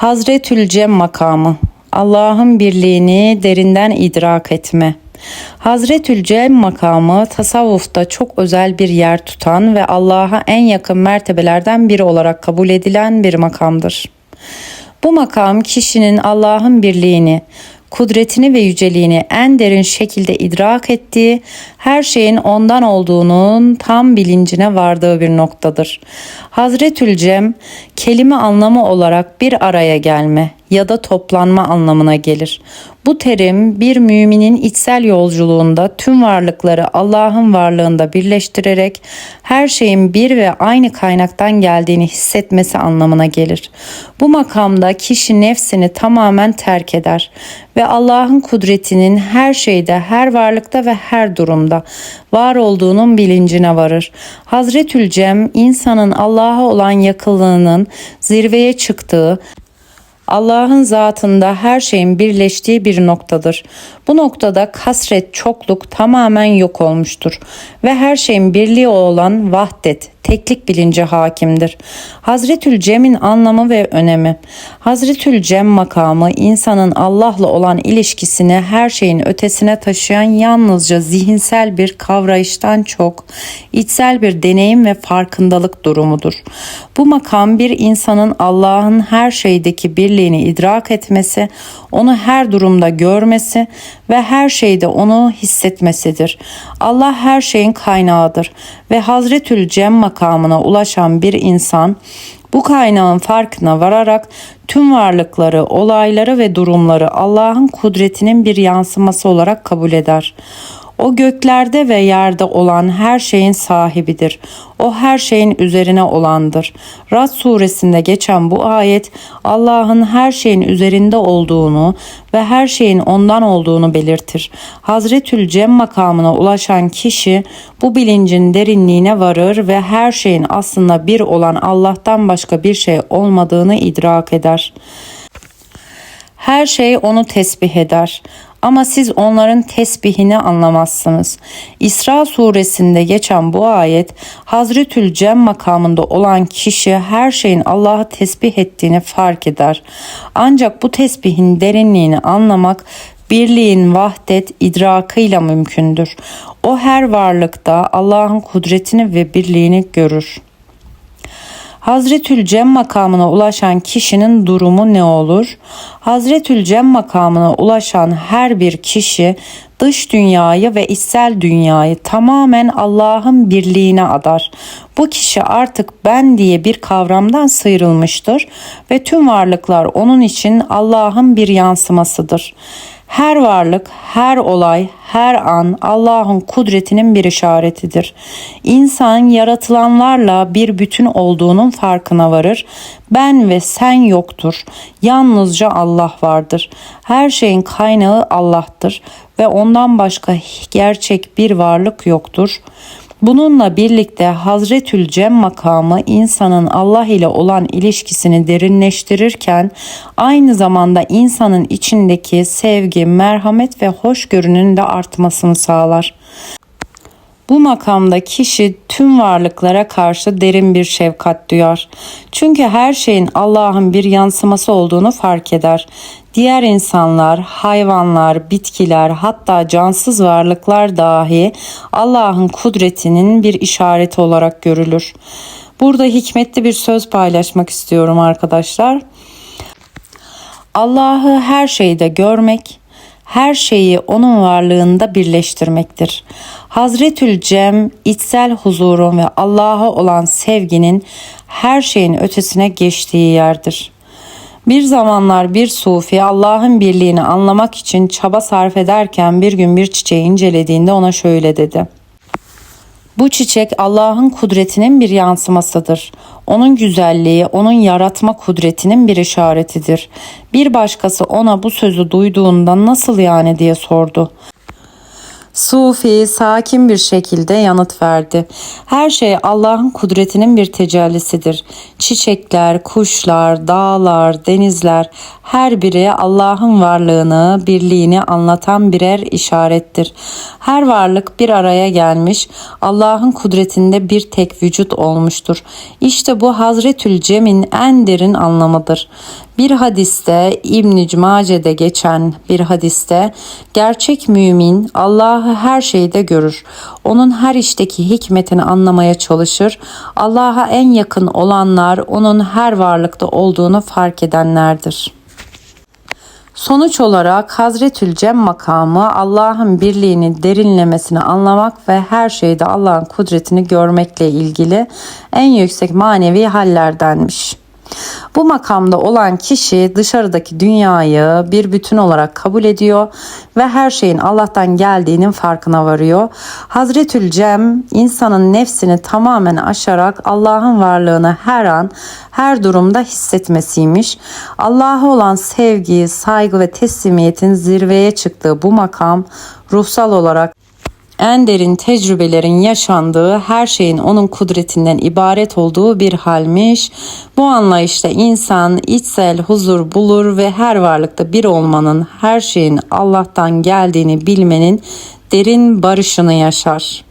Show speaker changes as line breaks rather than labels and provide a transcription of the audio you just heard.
Hazretül Cem makamı. Allah'ın birliğini derinden idrak etme. Hazretül Cem makamı tasavvufta çok özel bir yer tutan ve Allah'a en yakın mertebelerden biri olarak kabul edilen bir makamdır. Bu makam kişinin Allah'ın birliğini, kudretini ve yüceliğini en derin şekilde idrak ettiği, her şeyin ondan olduğunun tam bilincine vardığı bir noktadır. Hazretül Cem, kelime anlamı olarak bir araya gelme ya da toplanma anlamına gelir. Bu terim bir müminin içsel yolculuğunda tüm varlıkları Allah'ın varlığında birleştirerek her şeyin bir ve aynı kaynaktan geldiğini hissetmesi anlamına gelir. Bu makamda kişi nefsini tamamen terk eder ve Allah'ın kudretinin her şeyde, her varlıkta ve her durumda var olduğunun bilincine varır. Hazretül Cem insanın Allah'a olan yakınlığının zirveye çıktığı, Allah'ın zatında her şeyin birleştiği bir noktadır. Bu noktada kasret, çokluk tamamen yok olmuştur ve her şeyin birliği olan vahdet, teklik bilinci hakimdir. Hazretül Cem'in anlamı ve önemi. Hazretül Cem makamı insanın Allah'la olan ilişkisini her şeyin ötesine taşıyan yalnızca zihinsel bir kavrayıştan çok içsel bir deneyim ve farkındalık durumudur. Bu makam bir insanın Allah'ın her şeydeki birliğini idrak etmesi, onu her durumda görmesi ve her şeyde onu hissetmesidir. Allah her şeyin kaynağıdır ve Hazretül Cem makamına ulaşan bir insan bu kaynağın farkına vararak tüm varlıkları, olayları ve durumları Allah'ın kudretinin bir yansıması olarak kabul eder. O göklerde ve yerde olan her şeyin sahibidir. O her şeyin üzerine olandır. Rad suresinde geçen bu ayet Allah'ın her şeyin üzerinde olduğunu ve her şeyin ondan olduğunu belirtir. Hazretül Cem makamına ulaşan kişi bu bilincin derinliğine varır ve her şeyin aslında bir olan Allah'tan başka bir şey olmadığını idrak eder. Her şey onu tesbih eder. Ama siz onların tesbihini anlamazsınız. İsra suresinde geçen bu ayet Hazretül Cem makamında olan kişi her şeyin Allah'ı tesbih ettiğini fark eder. Ancak bu tesbihin derinliğini anlamak birliğin vahdet idrakıyla mümkündür. O her varlıkta Allah'ın kudretini ve birliğini görür. Hazretül Cem makamına ulaşan kişinin durumu ne olur? Hazretül Cem makamına ulaşan her bir kişi dış dünyayı ve içsel dünyayı tamamen Allah'ın birliğine adar. Bu kişi artık ben diye bir kavramdan sıyrılmıştır ve tüm varlıklar onun için Allah'ın bir yansımasıdır. Her varlık, her olay, her an Allah'ın kudretinin bir işaretidir. İnsan yaratılanlarla bir bütün olduğunun farkına varır. Ben ve sen yoktur. Yalnızca Allah vardır. Her şeyin kaynağı Allah'tır ve ondan başka gerçek bir varlık yoktur. Bununla birlikte Hazretül Cem makamı insanın Allah ile olan ilişkisini derinleştirirken aynı zamanda insanın içindeki sevgi, merhamet ve hoşgörünün de artmasını sağlar. Bu makamda kişi tüm varlıklara karşı derin bir şefkat duyar. Çünkü her şeyin Allah'ın bir yansıması olduğunu fark eder. Diğer insanlar, hayvanlar, bitkiler, hatta cansız varlıklar dahi Allah'ın kudretinin bir işareti olarak görülür. Burada hikmetli bir söz paylaşmak istiyorum arkadaşlar. Allah'ı her şeyde görmek, her şeyi onun varlığında birleştirmektir. Hazretül Cem içsel huzurun ve Allah'a olan sevginin her şeyin ötesine geçtiği yerdir. Bir zamanlar bir sufi Allah'ın birliğini anlamak için çaba sarf ederken bir gün bir çiçeği incelediğinde ona şöyle dedi. Bu çiçek Allah'ın kudretinin bir yansımasıdır. Onun güzelliği, onun yaratma kudretinin bir işaretidir. Bir başkası ona bu sözü duyduğunda nasıl yani diye sordu. Sufi sakin bir şekilde yanıt verdi. Her şey Allah'ın kudretinin bir tecellisidir. Çiçekler, kuşlar, dağlar, denizler Her biri Allah'ın varlığını, birliğini anlatan birer işarettir. Her varlık bir araya gelmiş, Allah'ın kudretinde bir tek vücut olmuştur. İşte bu Hazretül Cem'in en derin anlamıdır. Bir hadiste İbn-i Mace'de geçen bir hadiste gerçek mümin Allah'ı her şeyde görür. Onun her işteki hikmetini anlamaya çalışır. Allah'a en yakın olanlar onun her varlıkta olduğunu fark edenlerdir. Sonuç olarak Hazretül Cem makamı Allah'ın birliğini derinlemesine anlamak ve her şeyde Allah'ın kudretini görmekle ilgili en yüksek manevi hallerdenmiş. Bu makamda olan kişi dışarıdaki dünyayı bir bütün olarak kabul ediyor ve her şeyin Allah'tan geldiğinin farkına varıyor. Hazretül Cem insanın nefsini tamamen aşarak Allah'ın varlığını her an her durumda hissetmesiymiş. Allah'a olan sevgi, saygı ve teslimiyetin zirveye çıktığı bu makam ruhsal olarak en derin tecrübelerin yaşandığı, her şeyin onun kudretinden ibaret olduğu bir halmiş. Bu anlayışta insan içsel huzur bulur ve her varlıkta bir olmanın, her şeyin Allah'tan geldiğini bilmenin derin barışını yaşar.